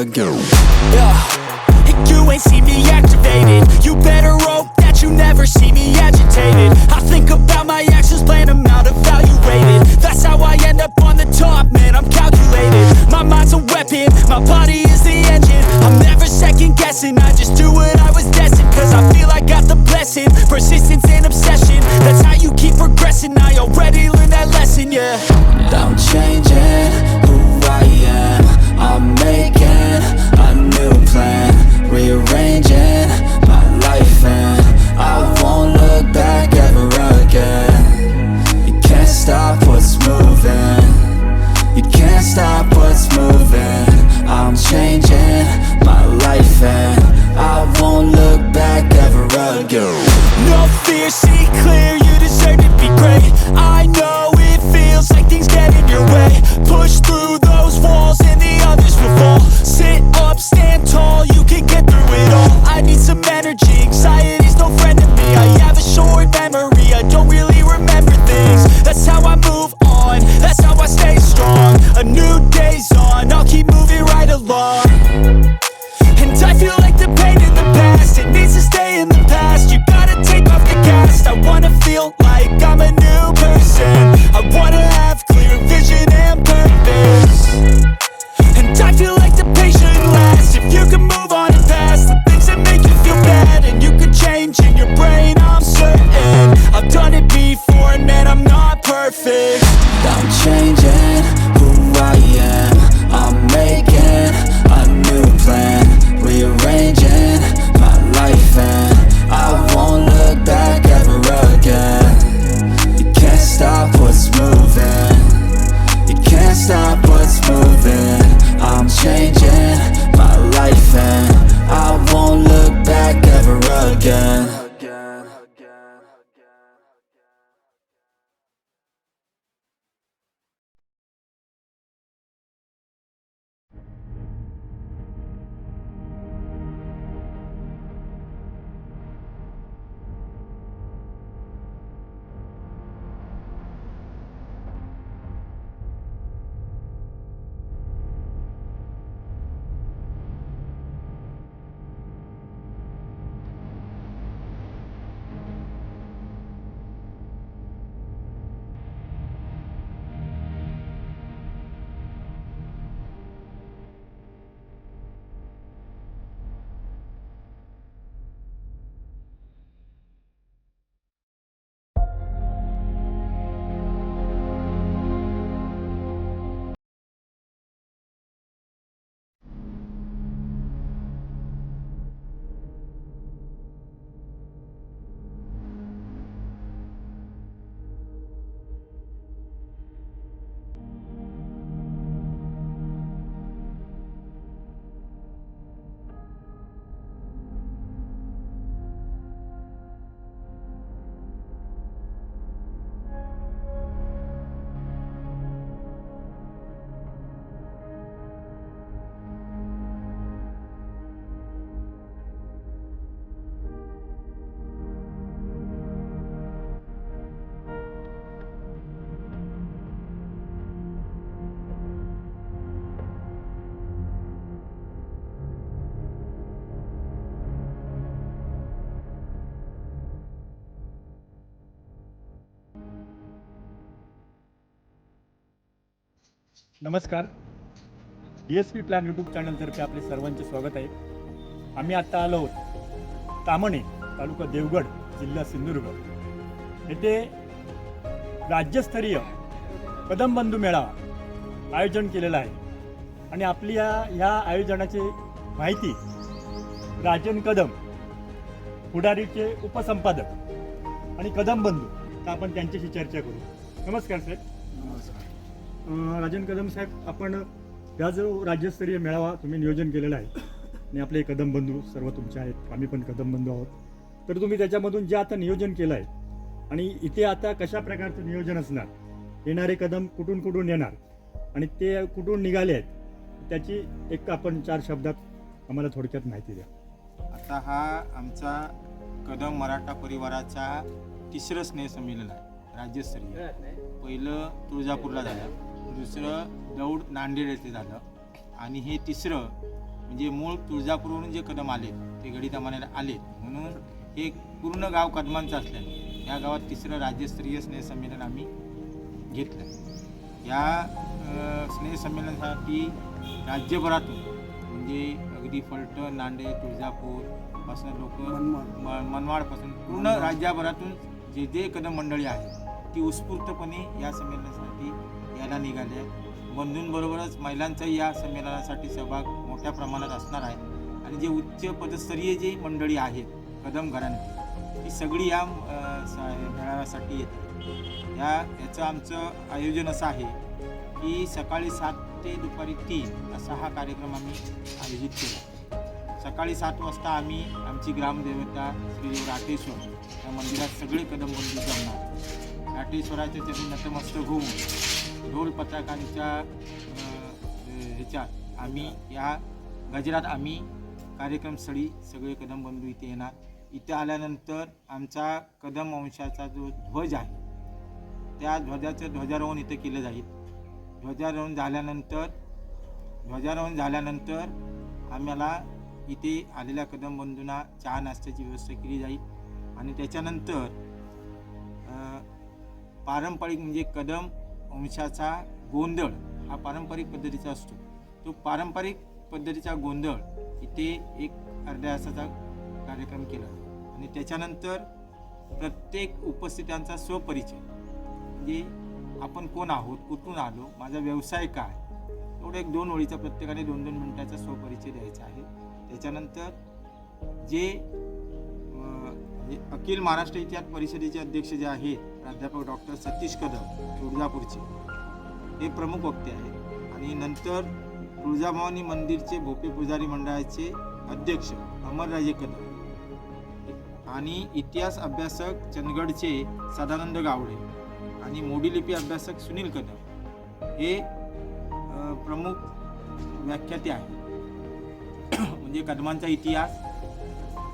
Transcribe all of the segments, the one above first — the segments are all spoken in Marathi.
again Yeah, you ain't see me activated. You better hope that you never see me agitated. I think about my actions, plan them out, evaluated. That's how I end up on the top, man. I'm calculated. My mind's a weapon, my body is the engine. I'm never second guessing, I just do नमस्कार. D S P plan YouTube चॅनलतर्फे आपले सर्वांचे स्वागत आहे. आम्ही आत्ता आलो आहोत तामणे तालुका देवगड जिल्हा सिंधुदुर्ग. येथे राज्यस्तरीय कदमबंधू मेळावा आयोजन केलेला आहे. आणि आपली या ह्या आयोजनाची माहिती राजन कदम पुढारीचे उपसंपादक आणि कदमबंधू. तर आपण त्यांच्याशी चर्चा करू. नमस्कार साहेब. नमस्कार. राजन कदम साहेब आपण हा जो राज्यस्तरीय मेळावा तुम्ही नियोजन केलेला आहे आणि आपले कदम बंधू सर्व तुमचे आहेत आम्ही पण कदम बंधू आहोत. तर तुम्ही त्याच्यामधून जे आता नियोजन केलं आहे आणि इथे आता कशा प्रकारचं नियोजन असणार येणारे कदम कुठून कुठून येणार आणि ते कुठून निघाले आहेत त्याची एक आपण चार शब्दात आम्हाला थोडक्यात माहिती द्या. आता हा आमचा कदम मराठा परिवाराचा तिसरं स्नेहसंमेलन आहे राज्यस्तरीय. पहिलं तुळजापूरला झालं. दुसरं दौड नांदेड येथे झालं. आणि हे तिसरं म्हणजे मूळ तुळजापूरवरून जे कदम आले ते गडी दमान्याला आले. म्हणून हे पूर्ण गाव कदमांचं असल्याने या गावात तिसरं राज्यस्तरीय स्नेहसंमेलन आम्ही घेतलं. या स्नेहसंमेलनासाठी राज्यभरातून म्हणजे अगदी फलटण नांदेड तुळजापूरपासून लोक मनमाडपासून पूर्ण राज्यभरातून जे जे कदम मंडळी आहेत ती उत्स्फूर्तपणे या संमेलनासाठी यायला निघाले आहे. बंधूंबरोबरच महिलांचाही या संमेलनासाठी सहभाग मोठ्या प्रमाणात असणार आहे. आणि जे उच्च पदस्तरीय जे मंडळी आहेत कदम घरांची ती सगळी या स- मेळाव्यासाठी येते या याचं आमचं आयोजन असं आहे की सकाळी सात ते दुपारी तीन असा हा कार्यक्रम आम्ही आयोजित केला. सकाळी सात वाजता आम्ही आमची ग्रामदेवता श्री राटेश्वर या मंदिरात सगळे कदम बंधू जमणार त्यांनी नतमस्तक होऊन ढोल पताकांच्या ह्याच्यात आम्ही या गजरात आम्ही कार्यक्रमस्थळी सगळे कदम बंधू इथे येणार. इथे आल्यानंतर आमचा कदम वंशाचा जो ध्वज आहे त्या ध्वजाचं ध्वजारोहण इथं केलं जाईल. ध्वजारोहण झाल्यानंतर ध्वजारोहण झाल्यानंतर आम्हाला इथे आलेल्या कदम बंधूंना चहा नाश्त्याची व्यवस्था केली जाईल. आणि त्याच्यानंतर पारंपरिक म्हणजे कदम वंशाचा गोंधळ हा पारंपरिक पद्धतीचा असतो. तो पारंपरिक पद्धतीचा गोंधळ इथे एक अर्ध्या तासाचा कार्यक्रम केला. आणि त्याच्यानंतर प्रत्येक उपस्थितांचा स्वपरिचय. म्हणजे आपण कोण आहोत कुठून आलो माझा व्यवसाय काय? एवढं एक दोन ओळीचा प्रत्येकाने दोन दोन मिनटाचा स्वपरिचय द्यायचा आहे. त्याच्यानंतर जे म्हणजे अखिल महाराष्ट्र इतिहास परिषदेचे अध्यक्ष जे आहेत प्राध्यापक डॉक्टर सतीश कदम तुळजापूरचे. हे प्रमुख वक्ते आहेत. आणि नंतर तुळजाभवानी मंदिरचे भोपे पुजारी मंडळाचे अध्यक्ष अमरराजे कदम. आणि इतिहास अभ्यासक चंदगडचे सदानंद गावडे आणि मोडीलिपी अभ्यासक सुनील कदम. हे प्रमुख व्याख्याते आहेत. म्हणजे कदमांचा इतिहास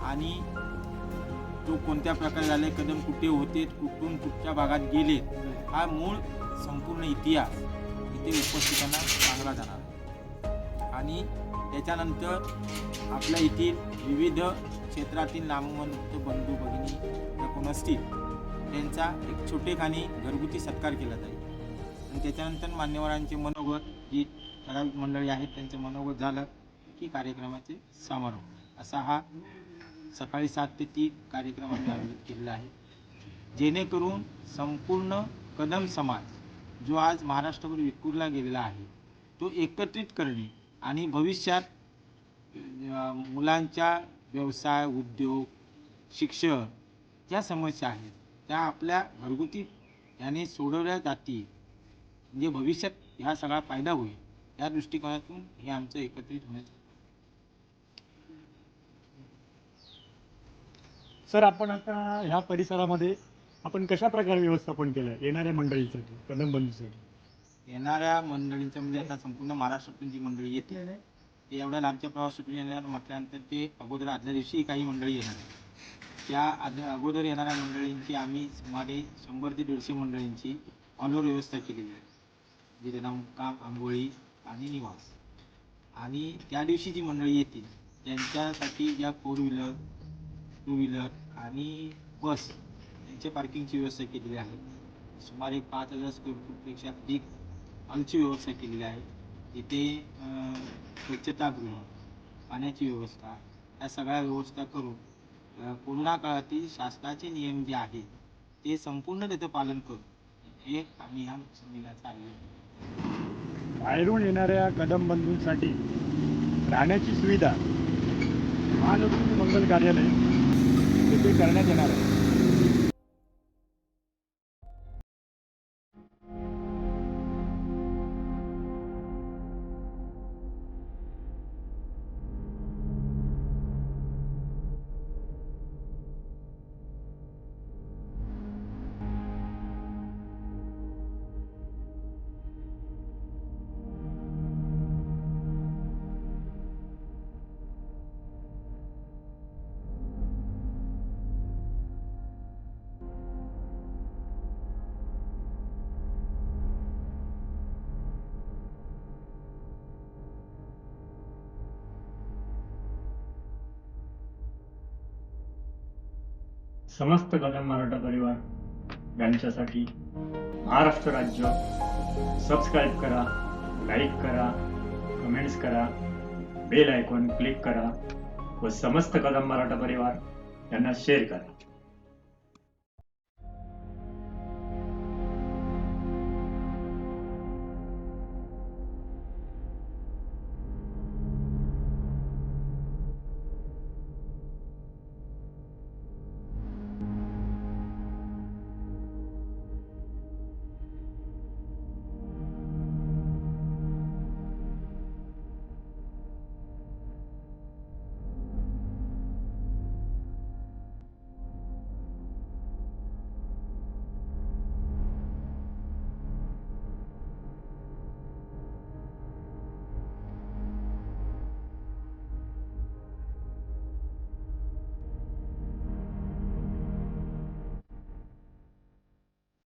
आणि तो कोणत्या प्रकारे झाले कदम कुठे होते कुठून कुठच्या भागात गेले हा मूळ संपूर्ण इतिहास इथे उपस्थितांना सांगला जाणार आणि त्याच्यानंतर आपल्या येथील विविध क्षेत्रातील नामवंत बंधू भगिनी ज्या कोण असतील त्यांचा एक छोटेखानी घरगुती सत्कार केला जाईल. आणि त्याच्यानंतर मान्यवरांचे मनोगत जी ठराविक मंडळी आहेत त्यांचं मनोगत झालं की कार्यक्रमाचे समारोप. असा हा सकाळी सात ते तीन कार्यक्रम आम्ही आयोजित केलेला आहे. जेणेकरून संपूर्ण कदम समाज जो आज महाराष्ट्रभर विखुरला गेलेला आहे तो एकत्रित करणे आणि भविष्यात मुलांच्या व्यवसाय उद्योग शिक्षण ज्या समस्या आहेत त्या आपल्या घरगुती याने सोडवल्या जातील. म्हणजे भविष्यात ह्या सगळा फायदा होईल. या दृष्टिकोनातून हे आमचं एकत्रित होण्याचं सर आपण आता ह्या परिसरामध्ये आपण कशा प्रकारे व्यवस्थापन केलं येणाऱ्या मंडळीसाठी कदम येणाऱ्या मंडळींचं म्हणजे आता संपूर्ण महाराष्ट्रातून जी मंडळी येते ते एवढ्या लांबच्या प्रवासातून येणार म्हटल्यानंतर ते अगोदर आदल्या दिवशी काही मंडळी येणार आहेत. त्या आदल्या अगोदर येणाऱ्या मंडळींची आम्ही सुमारे शंभर ते दीडशे मंडळींची ऑलओव्हर व्यवस्था केलेली आहे. जिथे त्यांना मुक्काम आंघोळी आणि निवास. आणि त्या दिवशी जी मंडळी येतील त्यांच्यासाठी ज्या फोर व्हीलर टू व्हीलर आणि बस यांच्या पार्किंगची व्यवस्था केलेली आहे. सुमारे पाच हजार स्क्वेअर फूटपेक्षा अधिक हॉलची व्यवस्था केलेली आहे. इथे स्वच्छतागृह पाण्याची व्यवस्था या सगळ्या व्यवस्था करून कोरोना काळातील शासनाचे नियम जे आहेत ते संपूर्ण तिथं पालन करून हे आम्ही ह्या संमेलनाचं आयोजन बाहेरून येणाऱ्या कदम बंधूंसाठी राहण्याची सुविधा महालक्ष्मी मंगल कार्यालय ते करण्यात येणार आहे. समस्त कदम मराठा परिवार यांच्यासाठी महाराष्ट्र राज्य सबस्क्राईब करा लाईक करा कमेंट्स करा बेल आयकॉन क्लिक करा व समस्त कदम मराठा परिवार यांना शेअर करा.